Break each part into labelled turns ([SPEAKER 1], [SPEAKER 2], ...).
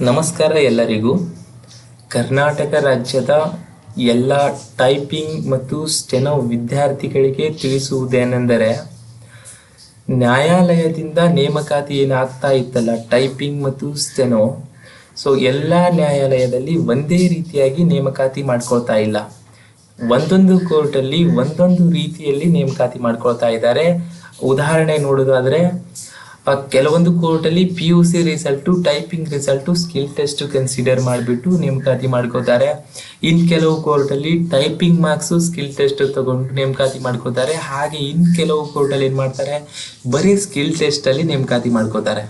[SPEAKER 1] ನಮಸ್ಕಾರ ಎಲ್ಲರಿಗೂ. ಕರ್ನಾಟಕ ರಾಜ್ಯದ ಎಲ್ಲ ಟೈಪಿಂಗ್ ಮತ್ತು ಸ್ಟೆನೋ ವಿದ್ಯಾರ್ಥಿಗಳಿಗೆ ತಿಳಿಸುವುದೇನೆಂದರೆ, ನ್ಯಾಯಾಲಯದಿಂದ ನೇಮಕಾತಿ ಏನಾಗ್ತಾ ಇತ್ತಲ್ಲ, ಟೈಪಿಂಗ್ ಮತ್ತು ಸ್ಟೆನೋ. ಸೊ ಎಲ್ಲ ನ್ಯಾಯಾಲಯದಲ್ಲಿ ಒಂದೇ ರೀತಿಯಾಗಿ ನೇಮಕಾತಿ ಮಾಡ್ಕೊಳ್ತಾ ಇಲ್ಲ. ಒಂದೊಂದು ಕೋರ್ಟಲ್ಲಿ ಒಂದೊಂದು ರೀತಿಯಲ್ಲಿ ನೇಮಕಾತಿ ಮಾಡ್ಕೊಳ್ತಾ ಇದ್ದಾರೆ. ಉದಾಹರಣೆ ನೋಡೋದಾದ್ರೆ ಕೆಲವೊಂದು ಕೋರ್ಟಲ್ಲಿ P U C result typing result skill test consider ಮಾಡಿಬಿಟ್ಟು ನೇಮಕಾತಿ ಮಾಡ್ಕೋತಾರೆ. ಇನ್ ಕೆಲವು ಕೋರ್ಟಲ್ಲಿ ಟೈಪಿಂಗ್ ಮಾರ್ಕ್ಸು ಸ್ಕಿಲ್ ಟೆಸ್ಟ್ ತಗೊಂಡು ನೇಮಕಾತಿ ಮಾಡ್ಕೋತಾರೆ. ಹಾಗೆ ಇನ್ ಕೆಲವು ಕೋರ್ಟಲ್ಲಿ ಏನು ಮಾಡ್ತಾರೆ? ಬರೀ ಸ್ಕಿಲ್ ಟೆಸ್ಟಲ್ಲಿ ನೇಮಕಾತಿ ಮಾಡ್ಕೋತಾರೆ.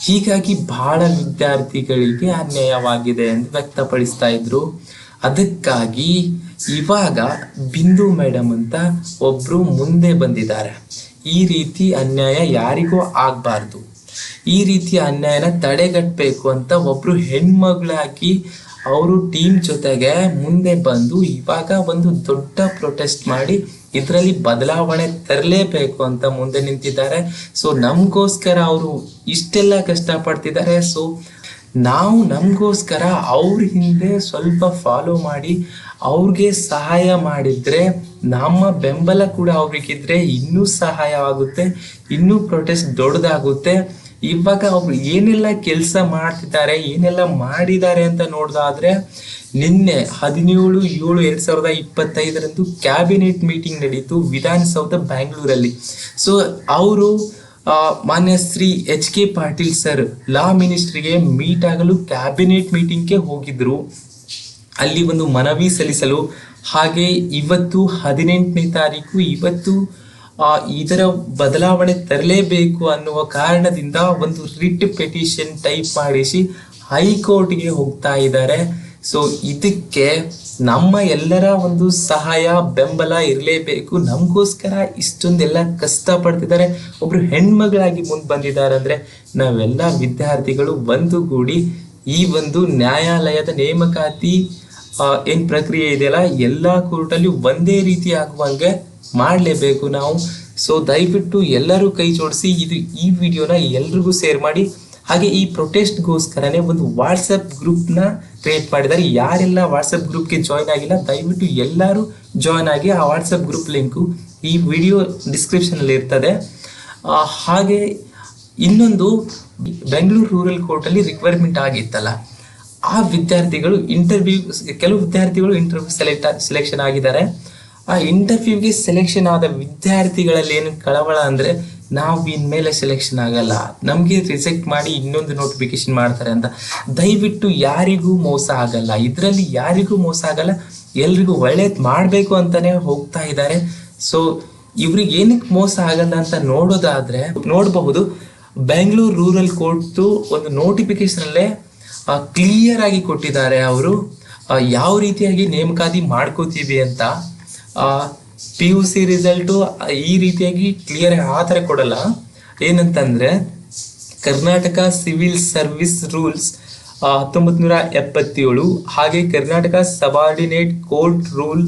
[SPEAKER 1] ಹೀಗಾಗಿ ಬಹಳ ವಿದ್ಯಾರ್ಥಿಗಳಿಗೆ ಅನ್ಯಾಯವಾಗಿದೆ ಎಂದು ವ್ಯಕ್ತಪಡಿಸ್ತಾ ಇದ್ರು. ಅದಕ್ಕಾಗಿ ಇವಾಗ ಬಿಂದು ಮೇಡಮ್ ಅಂತ ಒಬ್ರು ಮುಂದೆ ಬಂದಿದ್ದಾರೆ. ಈ ರೀತಿ ಅನ್ಯಾಯ ಯಾರಿಗೂ ಆಗಬಾರ್ದು. ಈ ರೀತಿ ಅನ್ಯಾಯನ ತಡೆಗಟ್ಟಬೇಕು ಅಂತ ಒಬ್ರು ಹೆಣ್ಮಗಳಾಗಿ ಅವರು ಟೀಮ್ ಜೊತೆಗೆ ಮುಂದೆ ಬಂದು ಇವಾಗ ಒಂದು ದೊಡ್ಡ ಪ್ರೊಟೆಸ್ಟ್ ಮಾಡಿ ಇದರಲ್ಲಿ ಬದಲಾವಣೆ ತರಲೇಬೇಕು ಅಂತ ಮುಂದೆ ನಿಂತಿದ್ದಾರೆ. ಸೊ ನಮಗೋಸ್ಕರ ಅವರು ಇಷ್ಟೆಲ್ಲ ಕಷ್ಟಪಡ್ತಿದ್ದಾರೆ. ಸೊ ನಾವು ನಮಗೋಸ್ಕರ ಅವ್ರ ಹಿಂದೆ ಸ್ವಲ್ಪ ಫಾಲೋ ಮಾಡಿ, ಅವ್ರಿಗೆ ಸಹಾಯ ಮಾಡಿದರೆ, ನಮ್ಮ ಬೆಂಬಲ ಕೂಡ ಅವ್ರಿಗಿದ್ರೆ ಇನ್ನೂ ಸಹಾಯ ಆಗುತ್ತೆ, ಇನ್ನೂ ಪ್ರೊಟೆಸ್ಟ್ ದೊಡ್ಡದಾಗುತ್ತೆ ಇವಾಗ ಅವ್ರು ಏನೆಲ್ಲ ಕೆಲಸ ಮಾಡ್ತಿದ್ದಾರೆ, ಏನೆಲ್ಲ ಮಾಡಿದ್ದಾರೆ ಅಂತ ನೋಡ್ದಾದ್ರೆ, ನಿನ್ನೆ ಹದಿನೇಳು, ಏಳು, ಎರಡು ಸಾವಿರದ ಇಪ್ಪತ್ತೈದರಂದು ಕ್ಯಾಬಿನೆಟ್ ಮೀಟಿಂಗ್ ನಡೀತು ವಿಧಾನಸೌಧ, ಬ್ಯಾಂಗ್ಳೂರಲ್ಲಿ. ಸೊ ಅವರು ಮಾನ್ಯ Shri H K Patil sir, law ಮಿನಿಸ್ಟ್ರಿಗೆ meet ಆಗಲು ಕ್ಯಾಬಿನೆಟ್ ಮೀಟಿಂಗ್ಗೆ ಹೋಗಿದ್ರು. ಅಲ್ಲಿ ಒಂದು ಮನವಿ ಸಲ್ಲಿಸಲು. ಹಾಗೆ ಇವತ್ತು ಹದಿನೆಂಟನೇ ತಾರೀಕು, ಇವತ್ತು ಇದರ ಬದಲಾವಣೆ ತರಲೇಬೇಕು ಅನ್ನುವ ಕಾರಣದಿಂದ ಒಂದು ರಿಟ್ ಪೆಟಿಷನ್ ಟೈಪ್ ಮಾಡಿಸಿ ಹೈಕೋರ್ಟ್ಗೆ ಹೋಗ್ತಾ ಇದ್ದಾರೆ. ಸೊ ಇದಕ್ಕೆ ನಮ್ಮ ಎಲ್ಲರ ಒಂದು ಸಹಾಯ, ಬೆಂಬಲ ಇರಲೇಬೇಕು. ನಮಗೋಸ್ಕರ ಇಷ್ಟೊಂದೆಲ್ಲ ಕಷ್ಟ ಪಡ್ತಿದ್ದಾರೆ ಒಬ್ರು ಹೆಣ್ಮಗಳಾಗಿ ಮುಂದೆ ಬಂದಿದ್ದಾರೆ ಅಂದರೆ ನಾವೆಲ್ಲ ವಿದ್ಯಾರ್ಥಿಗಳು ಒಂದುಗೂಡಿ ಈ ಒಂದು ನ್ಯಾಯಾಲಯದ ನೇಮಕಾತಿ ಏನು ಪ್ರಕ್ರಿಯೆ ಇದೆಯಲ್ಲ, ಎಲ್ಲ ಕೋರ್ಟಲ್ಲಿ ಒಂದೇ ರೀತಿ ಆಗುವಂಗೆ ಮಾಡಲೇಬೇಕು ನಾವು. ಸೊ ದಯವಿಟ್ಟು ಎಲ್ಲರೂ ಕೈ ಜೋಡಿಸಿ ಇದು ಈ ವಿಡಿಯೋನ ಎಲ್ರಿಗೂ ಶೇರ್ ಮಾಡಿ. ಹಾಗೆ ಈ ಪ್ರೊಟೆಸ್ಟ್ಗೋಸ್ಕರನೇ ಒಂದು ವಾಟ್ಸಪ್ ಗ್ರೂಪ್ನ ಕ್ರಿಯೇಟ್ ಮಾಡಿದ್ದಾರೆ. ಯಾರೆಲ್ಲ ವಾಟ್ಸಪ್ ಗ್ರೂಪ್ಗೆ ಜಾಯ್ನ್ ಆಗಿಲ್ಲ, ದಯವಿಟ್ಟು ಎಲ್ಲರೂ ಜಾಯ್ನ್ ಆಗಿ ಆ ವಾಟ್ಸಪ್ ಗ್ರೂಪ್ ಲಿಂಕು ಈ ವಿಡಿಯೋ ಡಿಸ್ಕ್ರಿಪ್ಷನಲ್ಲಿ ಇರ್ತದೆ. ಹಾಗೆ ಇನ್ನೊಂದು ಬೆಂಗಳೂರು ರೂರಲ್ ಕೋರ್ಟಲ್ಲಿ ರಿಕ್ವೈರ್ಮೆಂಟ್ ಆಗಿತ್ತಲ್ಲ. ಆ ವಿದ್ಯಾರ್ಥಿಗಳು ಇಂಟರ್ವ್ಯೂ ಕೆಲವು ವಿದ್ಯಾರ್ಥಿಗಳು ಇಂಟರ್ವ್ಯೂ ಸೆಲೆಕ್ಟ್ ಸೆಲೆಕ್ಷನ್ ಆಗಿದ್ದಾರೆ. ಆ ಇಂಟರ್ವ್ಯೂಗೆ ಸೆಲೆಕ್ಷನ್ ಆದ ವಿದ್ಯಾರ್ಥಿಗಳಲ್ಲಿ ಏನು ಕಳವಳ ಅಂದ್ರೆ ನಾವು ಇನ್ಮೇಲೆ ಸೆಲೆಕ್ಷನ್ ಆಗಲ್ಲ. ನಮಗೆ ರಿಜೆಕ್ಟ್ ಮಾಡಿ ಇನ್ನೊಂದು ನೋಟಿಫಿಕೇಶನ್ ಮಾಡ್ತಾರೆ ಅಂತ. ದಯವಿಟ್ಟು ಯಾರಿಗೂ ಮೋಸ ಆಗಲ್ಲ. ಇದರಲ್ಲಿ ಯಾರಿಗೂ ಮೋಸ ಆಗಲ್ಲ. ಎಲ್ರಿಗೂ ಒಳ್ಳೇದು ಮಾಡಬೇಕು ಅಂತಾನೆ ಹೋಗ್ತಾ ಇದ್ದಾರೆ. ಸೊ ಇವ್ರಿಗೆ ಏನಕ್ಕೆ ಮೋಸ ಆಗಲ್ಲ ಅಂತ ನೋಡೋದಾದ್ರೆ, ನೋಡಬಹುದು ಬೆಂಗಳೂರು ರೂರಲ್ ಕೋರ್ಟ್ ಒಂದು ನೋಟಿಫಿಕೇಶನ್ ಅಲ್ಲೇ ಕ್ಲಿಯರ್ ಆಗಿ ಕೊಟ್ಟಿದ್ದಾರೆ ಅವರು. ಯಾವ ರೀತಿಯಾಗಿ ನೇಮಕಾತಿ ಮಾಡ್ಕೋತೀವಿ ಅಂತ ಪಿ ಯು ಸಿ ರಿಸಲ್ಟು ಈ ರೀತಿಯಾಗಿ ಕ್ಲಿಯರ್ ಆ ಥರ ಕೊಡಲ್ಲ. ಏನಂತಂದರೆ ಕರ್ನಾಟಕ ಸಿವಿಲ್ ಸರ್ವಿಸ್ ರೂಲ್ಸ್ ಹತ್ತೊಂಬತ್ತು ನೂರ ಎಪ್ಪತ್ತೇಳು ಹಾಗೆ ಕರ್ನಾಟಕ ಸಬಾರ್ಡಿನೇಟ್ ಕೋರ್ಟ್ ರೂಲ್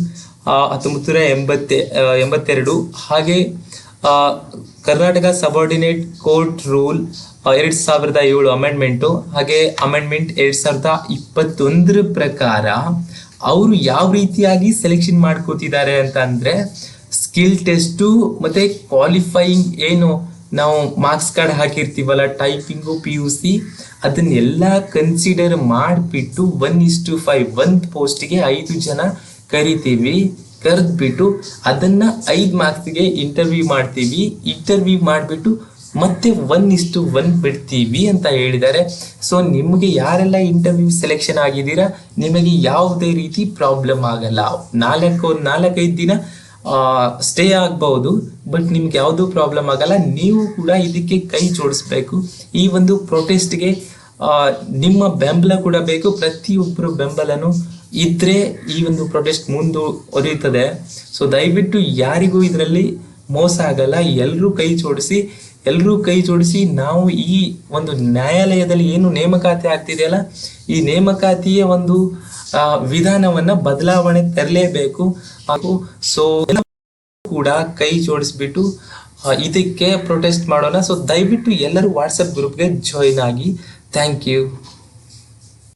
[SPEAKER 1] ಹತ್ತೊಂಬತ್ತು ನೂರ ಎಂಬತ್ತೆ ಎಂಬತ್ತೆರಡು ಹಾಗೆ ಕರ್ನಾಟಕ ಸಬಾರ್ಡಿನೇಟ್ ಕೋರ್ಟ್ ರೂಲ್ ಎರಡು ಸಾವಿರದ ಏಳು ಅಮೆಂಡ್ಮೆಂಟು ಹಾಗೆ ಅಮೆಂಡ್ಮೆಂಟ್ ಎರಡು ಸಾವಿರದ ಇಪ್ಪತ್ತೊಂದರ ಪ್ರಕಾರ ಅವರು ಯಾವ ರೀತಿಯಾಗಿ ಸೆಲೆಕ್ಷನ್ ಮಾಡ್ಕೋತಿದ್ದಾರೆ ಅಂತ ಅಂದ್ರೆ ಸ್ಕಿಲ್ ಟೆಸ್ಟು ಮತ್ತೆ ಕ್ವಾಲಿಫೈಯಿಂಗ್ ಏನು ನಾವು ಮಾರ್ಕ್ಸ್ ಕಾರ್ಡ್ ಹಾಕಿರ್ತೀವಲ್ಲ ಟೈಪಿಂಗು ಪಿ ಯು ಸಿ ಅದನ್ನೆಲ್ಲ ಕನ್ಸಿಡರ್ ಮಾಡಿಬಿಟ್ಟು one is to five one ಪೋಸ್ಟ್ಗೆ ಐದು ಜನ ಕರಿತೀವಿ, ಕರೆದ್ಬಿಟ್ಟು ಅದನ್ನ ಐದು ಮಾರ್ಕ್ಸ್ಗೆ ಇಂಟರ್ವ್ಯೂ ಮಾಡ್ತೀವಿ ಇಂಟರ್ವ್ಯೂ ಮಾಡಿಬಿಟ್ಟು ಮತ್ತೆ ಒನ್ ಇಷ್ಟು ಒನ್ ಬಿಡ್ತೀವಿ ಅಂತ ಹೇಳಿದ್ದಾರೆ. ಸೊ ನಿಮಗೆ ಯಾರೆಲ್ಲ ಇಂಟರ್ವ್ಯೂ ಸೆಲೆಕ್ಷನ್ ಆಗಿದ್ದೀರಾ? ನಿಮಗೆ ಯಾವುದೇ ರೀತಿ ಪ್ರಾಬ್ಲಮ್ ಆಗಲ್ಲ. ನಾಲ್ಕು, ನಾಲ್ಕೈದು ದಿನ ಸ್ಟೇ ಆಗ್ಬಹುದು ಬಟ್ ನಿಮ್ಗೆ ಯಾವುದೂ ಪ್ರಾಬ್ಲಮ್ ಆಗಲ್ಲ. ನೀವು ಕೂಡ ಇದಕ್ಕೆ ಕೈ ಜೋಡಿಸ್ಬೇಕು. ಈ ಒಂದು ಪ್ರೊಟೆಸ್ಟ್ಗೆ ನಿಮ್ಮ ಬೆಂಬಲ ಕೂಡ ಬೇಕು. ಪ್ರತಿಯೊಬ್ಬರು ಬೆಂಬಲನು ಇದ್ರೆ ಈ ಒಂದು ಪ್ರೊಟೆಸ್ಟ್ ಮುಂದುವರಿಯುತ್ತದೆ ಸೊ ದಯವಿಟ್ಟು ಯಾರಿಗೂ ಇದರಲ್ಲಿ ಮೋಸ ಆಗಲ್ಲ. ಎಲ್ಲರೂ ಕೈ ಜೋಡಿಸಿ ಎಲ್ಲರೂ ಕೈ ಜೋಡಿಸಿ ನಾವು ಈ ಒಂದು ನ್ಯಾಯಾಲಯದಲ್ಲಿ ಏನು ನೇಮಕಾತಿ ಆಗ್ತಿದೆಯಲ್ಲ, ಈ ನೇಮಕಾತಿಯ ಒಂದು ವಿಧಾನವನ್ನ ಬದಲಾವಣೆ ತರಲೇಬೇಕು. ಹಾಗೂ ಸೊ ಕೂಡ ಕೈ ಜೋಡಿಸ್ಬಿಟ್ಟು ಇದಕ್ಕೆ ಪ್ರೊಟೆಸ್ಟ್ ಮಾಡೋಣ. ಸೊ ದಯವಿಟ್ಟು ಎಲ್ಲರೂ ವಾಟ್ಸಪ್ ಗ್ರೂಪ್ಗೆ ಜಾಯಿನ್ ಆಗಿ. Thank you